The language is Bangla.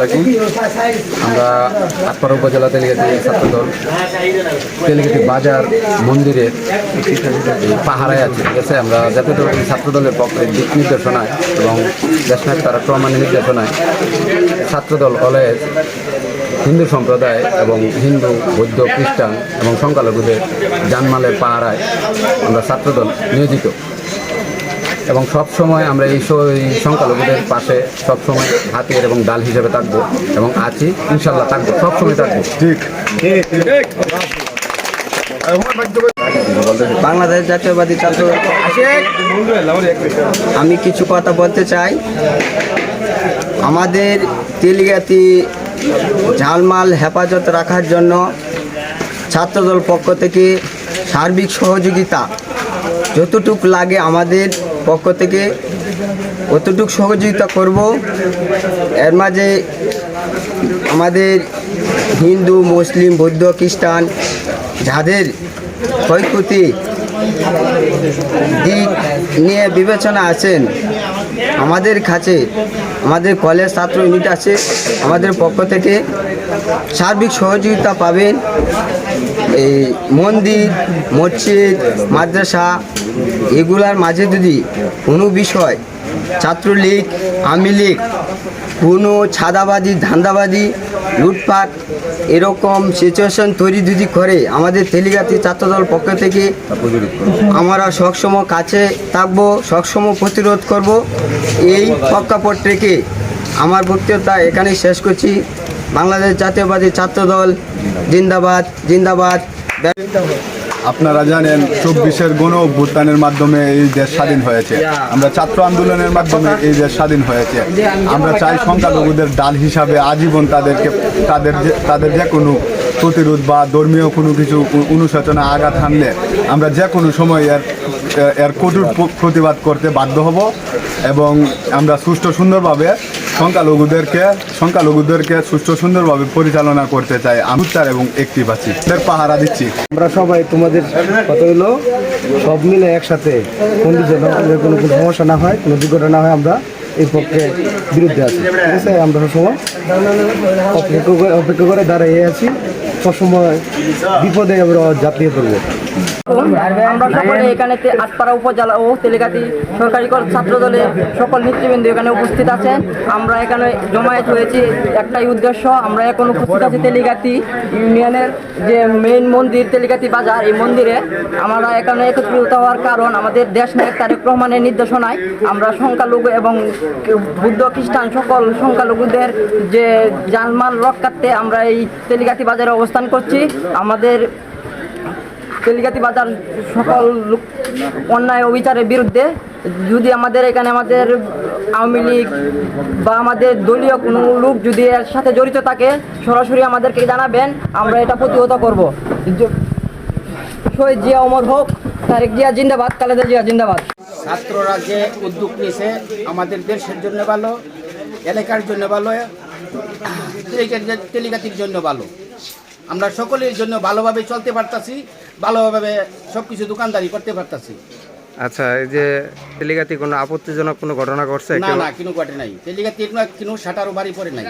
আলাইকুম। আমরা আটপাড়া উপজেলা তেলিগাতি ছাত্রদল, তেলিগাতি বাজার মন্দিরের এই পাহারায় আছি, ঠিক আছে? আমরা জাতীয় দল ছাত্রদলের পক্ষে দিক নির্দেশনায় এবং দেশনায়ক তারা ক্রমান্বয় নির্দেশনায় ছাত্রদল, কলেজ, হিন্দু সম্প্রদায় এবং হিন্দু, বৌদ্ধ, খ্রিস্টান এবং সংখ্যালঘুদের জানমালের পাহারায় আমরা ছাত্রদল নিয়োজিত। এবং সব সময় আমরা এই সংখ্যালঘুদের পাশে সব সময় হাতিয়ার এবং ডাল হিসেবে থাকব এবং আছি, ইনশাল্লাহ থাকব সব সময় থাকব। ঠিক বাংলাদেশ জাতীয়বাদী আমি কিছু কথা বলতে চাই। আমাদের তেলিগাতি ঝালমাল হেফাজত রাখার জন্য ছাত্রদল পক্ষ থেকে সার্বিক সহযোগিতা যতটুক লাগে আমাদের পক্ষ থেকে অতটুক সহযোগিতা করব। এর মাঝে আমাদের হিন্দু, মুসলিম, বৌদ্ধ, খ্রিস্টান যাদের ক্ষয়ক্ষতি দিক নিয়ে বিবেচনা আছেন আমাদের কাছে, আমাদের কলেজ ছাত্র ইউনিট আছে, আমাদের পক্ষ থেকে সার্বিক সহযোগিতা পাবেন। এই মন্দির, মসজিদ, মাদ্রাসা, এগুলার মাঝে যদি কোনো বিষয়, ছাত্রলীগ আমি লীগ, কোনো ছাদাবাদী, ধান্দাবাদী, লুটপাট এরকম সিচুয়েশন তৈরি যদি করে, আমাদের তেলিগাতি ছাত্রদল পক্ষ থেকে আমরা সবসময় কাছে থাকব, সবসময় প্রতিরোধ করব। এই প্রেক্ষাপট রেখে আমার বক্তৃতা এখানেই শেষ করছি। বাংলাদেশ জাতীয়বাদী ছাত্রদল জিন্দাবাদ জিন্দাবাদ। আপনারা জানেন চব্বিশের গণ অভ্যুত্থানের মাধ্যমে এই দেশ স্বাধীন হয়েছে। আমরা ছাত্র আন্দোলনের মাধ্যমে এই দেশ স্বাধীন হয়েছে। আমরা চাই সংখ্যালঘুদের ডাল হিসাবে আজীবন তাদেরকে, তাদের যে তাদের যে কোনো প্রতিরোধ বা ধর্মীয় কোনো কিছু অনুশোচনা আঘাত হানলে আমরা যে কোনো সময় এর এর কঠোর প্রতিবাদ করতে বাধ্য হব এবং আমরা সুষ্ঠু সুন্দরভাবে সংখ্যালঘুদেরকে সংখ্যালঘুদেরকে সুষ্ঠু সুন্দরভাবে পরিচালনা করতে চাই। আমি উত্তর এবং একটি বাছি। এদের পাহারা দিচ্ছি। আমরা সবাই তোমাদের কত হলো, সব মিলে একসাথে কোনো কোনো সমস্যা না হয়, কোনো দুর্ঘটনা না হয়, আমরা এই পক্ষে বিরুদ্ধে আছি। ঠিক আছে? আমরা সবসময় অপেক্ষা করে অপেক্ষা করে দাঁড়িয়ে আছি। সবসময় বিপদে আমরা জাতীয় আমরা সকলে এখানে আটপাড়া উপজেলা ও তেলেগাতি সরকারি ছাত্র দলের সকল নেতৃবৃন্দ এখানে উপস্থিত আছেন। আমরা এখানে জমায়েত হয়েছি। একটাই উদ্দেশ্য আমরা এখন উপস্থিত আছি তেলিগাতি ইউনিয়নের যে মেইন মন্দির তেলিগাতি বাজার। এই মন্দিরে আমরা এখানে একত্রিত হওয়ার কারণ আমাদের দেশ নায়ক তারেক রহমানের নির্দেশনায় আমরা সংখ্যালঘু এবং বুদ্ধ খ্রিস্টান সকল সংখ্যালঘুদের যে জানমাল রক্ষার্থে আমরা এই তেলিগাতি বাজারে অবস্থান করছি। আমাদের তেলিগাতি বাজার সকল অন্যায় অবিচারের বিরুদ্ধে যদি আমাদের এখানে আমাদের আওয়ামী লীগ বা আমাদের দলীয় কোনো লোক যদি এর সাথে জড়িত থাকে, সরাসরি আমাদেরকে জানাবেন, আমরা এটা প্রতিহত করব। শহীদ জিয়া অমর হোক, তারেক জিয়া জিন্দাবাদ, খালেদা জিয়া জিন্দাবাদ। ছাত্ররা যে উদ্যোগ নিয়েছে, আমাদের দেশের জন্য ভালো, এলাকার জন্য ভালো, তেলিগাতির জন্য ভালো। আমরা সকলের জন্য ভালোভাবে চলতে পারতাছি ভালোভাবে সবকিছু দোকানদারি করতে পারতাছি। আচ্ছা এই যে তেলিগাতি কোনো আপত্তিজনক কোনো ঘটনা ঘটছে? না না কোনো ঘটে নাই। তেলিগাতি কোনো শাটারও বাড়ি পড়ে নাই।